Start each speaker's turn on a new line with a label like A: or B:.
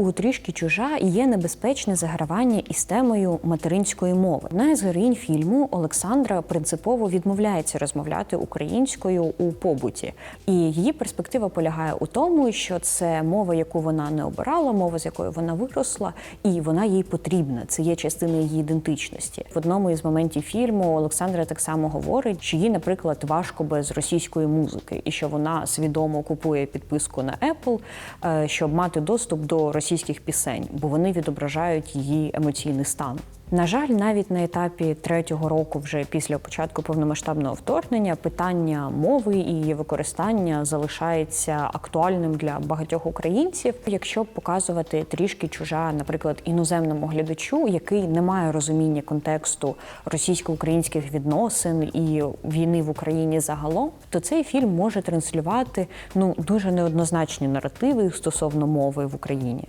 A: У трішки чужа є небезпечне загравання із темою материнської мови. Одна із героїнь фільму Олександра принципово відмовляється розмовляти українською у побуті, і її перспектива полягає у тому, що це мова, яку вона не обирала, мова з якою вона виросла, і вона їй потрібна. Це є частина її ідентичності. В одному із моментів фільму Олександра так само говорить, що їй, наприклад, важко без російської музики, і що вона свідомо купує підписку на Apple, е, щоб мати доступ до російських пісень, бо вони відображають її емоційний стан. На жаль, навіть на етапі третього року, вже після початку повномасштабного вторгнення, питання мови і її використання залишається актуальним для багатьох українців. Якщо показувати трішки чужа, наприклад, іноземному глядачу, який не має розуміння контексту російсько-українських відносин і війни в Україні загалом, то цей фільм може транслювати ну дуже неоднозначні наративи стосовно мови в Україні.